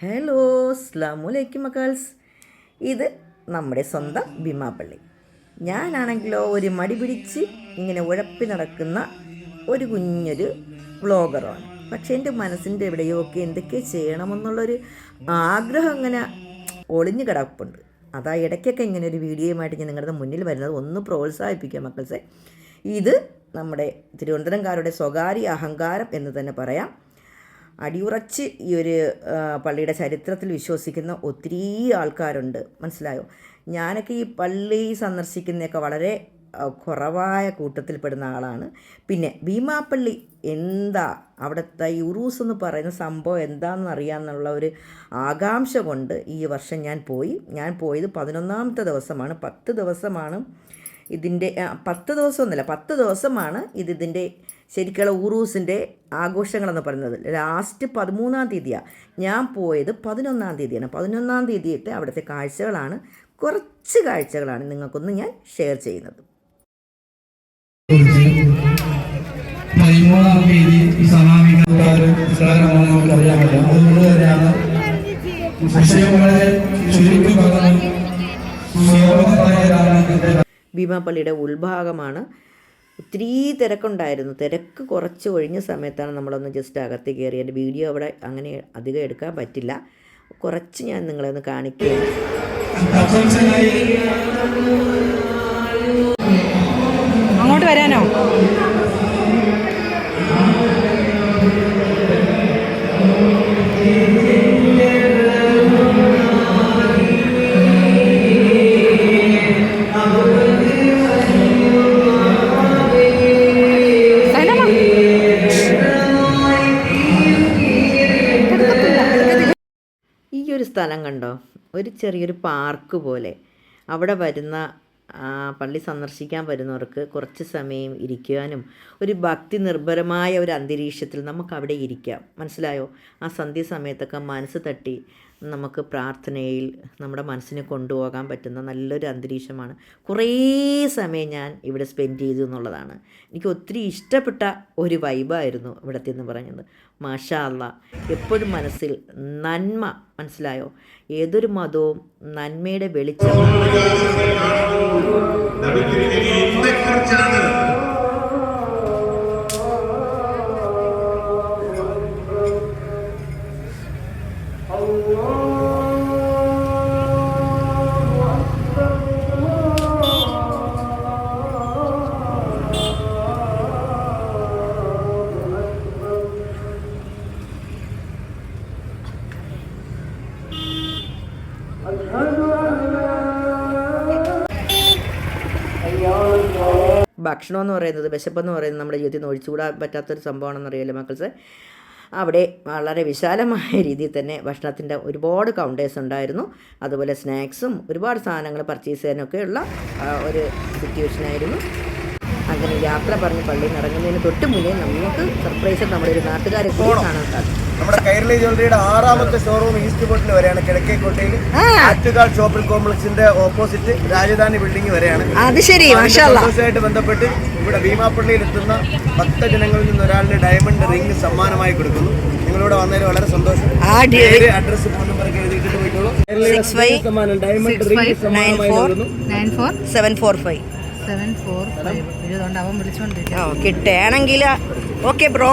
Hello അസ്ലാമലൈക്കും മക്കൾസ് ഇത് നമ്മുടെ സ്വന്തം ഭീമാപ്പള്ളി ഞാനാണെങ്കിലോ ഒരു മടി പിടിച്ച് ഇങ്ങനെ ഉഴപ്പി നടക്കുന്ന ഒരു കുഞ്ഞൊരു വ്ളോഗറാണ്. പക്ഷേ എന്റെ മനസ്സിന്റെ എവിടെയോ ഒക്കെ എന്തൊക്കെ ചെയ്യണമെന്നുള്ളൊരു ആഗ്രഹം ഇങ്ങനെ ഒളിഞ്ഞു കിടപ്പുണ്ട്. അതാ ഇടയ്ക്കൊക്കെ ഇങ്ങനെ ഒരു വീഡിയോയുമായിട്ട് ഞാൻ നിങ്ങളുടെ മുന്നിൽ വരുന്നത് ഒന്ന് പ്രോത്സാഹിപ്പിക്കുക മക്കൾസെ. ഇത് നമ്മുടെ തിരുവനന്തപുരംകാരുടെ സ്വകാര്യ അഹങ്കാരം എന്ന് തന്നെ പറയാം. അടിയുറച്ച് ഈ ഒരു പള്ളിയുടെ ചരിത്രത്തിൽ വിശ്വസിക്കുന്ന ഒത്തിരി ആൾക്കാരുണ്ട്. മനസ്സിലായോ? ഞാനൊക്കെ ഈ പള്ളി സന്ദർശിക്കുന്നതൊക്കെ വളരെ കുറവായ കൂട്ടത്തിൽപ്പെടുന്ന ആളാണ്. പിന്നെ ഭീമാപ്പള്ളി എന്താ അവിടുത്തെ ഈ ഉറൂസ് എന്ന് പറയുന്ന സംഭവം എന്താണെന്ന് അറിയാമെന്നുള്ള ഒരു ആകാംക്ഷ കൊണ്ട് ഈ വർഷം ഞാൻ പോയി. ഞാൻ പോയത് പതിനൊന്നാമത്തെ ദിവസമാണ്. പത്ത് ദിവസമാണ് ഇതിന്റെ പത്ത് ദിവസമൊന്നുമില്ല പത്ത് ദിവസമാണ് ഇത് ഇതിന്റെ ശരിക്കുള്ള ഊറൂസിന്റെ ആഘോഷങ്ങളെന്ന് പറയുന്നത്. ലാസ്റ്റ് പതിമൂന്നാം തീയതിയാണ് ഞാൻ പോയത് പതിനൊന്നാം തീയതിയാണ്. പതിനൊന്നാം തീയതിയത്തെ അവിടുത്തെ കാഴ്ചകളാണ്. കുറച്ച് കാഴ്ചകളാണ് നിങ്ങൾക്കൊന്ന് ഞാൻ ഷെയർ ചെയ്യുന്നത്. പതിമൂന്നാം തീയതി അതുകൊണ്ട് തന്നെയാണ് വിഷയം വളരെ ഭീമാപ്പള്ളിയുടെ ഉൾഭാഗമാണ്. ഒത്തിരി തിരക്കുണ്ടായിരുന്നു. തിരക്ക് കുറച്ച് ഒഴിഞ്ഞ സമയത്താണ് നമ്മളൊന്ന് ജസ്റ്റ് അകത്ത് കയറി എന്റെ വീഡിയോ അവിടെ അങ്ങനെ അധികം എടുക്കാൻ പറ്റില്ല. കുറച്ച് ഞാൻ നിങ്ങളെ ഒന്ന് കാണിക്കുകയാണ് അങ്ങോട്ട് വരാനോ? ഒരു സ്ഥലം കണ്ടോ? ഒരു ചെറിയൊരു പാർക്ക് പോലെ. അവിടെ വരുന്ന പള്ളി സന്ദർശിക്കാൻ വരുന്നവർക്ക് കുറച്ച് സമയം ഇരിക്കുവാനും ഒരു ഭക്തി നിർഭരമായ ഒരു അന്തരീക്ഷത്തിൽ നമുക്ക് അവിടെ ഇരിക്കാം. മനസ്സിലായോ? ആ സന്ധ്യ സമയത്തൊക്കെ മനസ്സ് തട്ടി നമുക്ക് പ്രാർത്ഥനയിൽ നമ്മുടെ മനസ്സിനെ കൊണ്ടുപോകാൻ പറ്റുന്ന നല്ലൊരു അന്തരീക്ഷമാണ്. കുറേ സമയം ഞാൻ ഇവിടെ സ്പെൻഡ് ചെയ്തു എന്നുള്ളതാണ്. എനിക്ക് ഒത്തിരി ഇഷ്ടപ്പെട്ട ഒരു വൈബായിരുന്നു ഇവിടത്തെ എന്ന് പറയുന്നത്. മാഷാ അല്ല എപ്പോഴും മനസ്സിൽ നന്മ മനസ്സിലായോ? ഏതൊരു മതവും നന്മയുടെ വെളിച്ചം ഇതിനെക്കുറിച്ചാണ് ഭക്ഷണം എന്ന് പറയുന്നത് വിശപ്പെന്ന് പറയുന്നത് നമ്മുടെ ജീവിതത്തിൽ നിന്ന് ഒഴിച്ചുകൂടാൻ പറ്റാത്തൊരു സംഭവമാണെന്ന് അറിയാലോ മക്കൾസ്? അവിടെ വളരെ വിശാലമായ രീതിയിൽ തന്നെ ഭക്ഷണത്തിന്റെ ഒരുപാട് കൗണ്ടേഴ്സ് ഉണ്ടായിരുന്നു. അതുപോലെ സ്നാക്സും ഒരുപാട് സാധനങ്ങൾ പർച്ചേസ് ചെയ്യാനൊക്കെയുള്ള ഒരു സിറ്റുവേഷനായിരുന്നു അങ്ങനെ യാത്ര പറഞ്ഞ് പള്ളിയിൽ നടങ്ങുന്നതിന് തൊട്ട് മുന്നേ നമുക്ക് സർപ്രൈസ് നമ്മുടെ ഒരു നാട്ടുകാരെ കൂടി കാണാൻ സാധിക്കും. നമ്മുടെ കൈരളി ജ്വല്ലറിയുടെ ആറാമത്തെ ഷോറൂം ഈസ്റ്റ് ബോട്ടിൽ വരെയാണ് കിഴക്കേക്കോട്ടയിൽ ആറ്റുകാൽ ഷോപ്പിംഗ് കോംപ്ലക്സിന്റെ ഓപ്പോസിറ്റ് രാജധാനി ബിൽഡിംഗ് വരെയാണ്. അത് ശരി ആയിട്ട് ബന്ധപ്പെട്ട് ഇവിടെ ഭീമാപ്പള്ളിയിൽ എത്തുന്ന ഭക്തജനങ്ങളിൽ നിന്ന് ഒരാളിന് ഡയമണ്ട് റിംഗ് സമ്മാനമായി കൊടുക്കുന്നു. നിങ്ങളിവിടെ വന്നതിൽ വളരെ സന്തോഷം. അഡ്രസ് ഫോൺ നമ്പർ എഴുതിയിട്ട് പോയിക്കോളൂ. സമ്മാനം ഡയമണ്ട് റിംഗ് സമ്മാനമായി കൊടുക്കുന്നു നൽകുന്നു. Seven four five seven four five ഇതുകൊണ്ട് അവൻ വിളിച്ചോണ്ടിരിക്കും കിട്ടണമെങ്കിൽ ഓക്കെ ബ്രോ.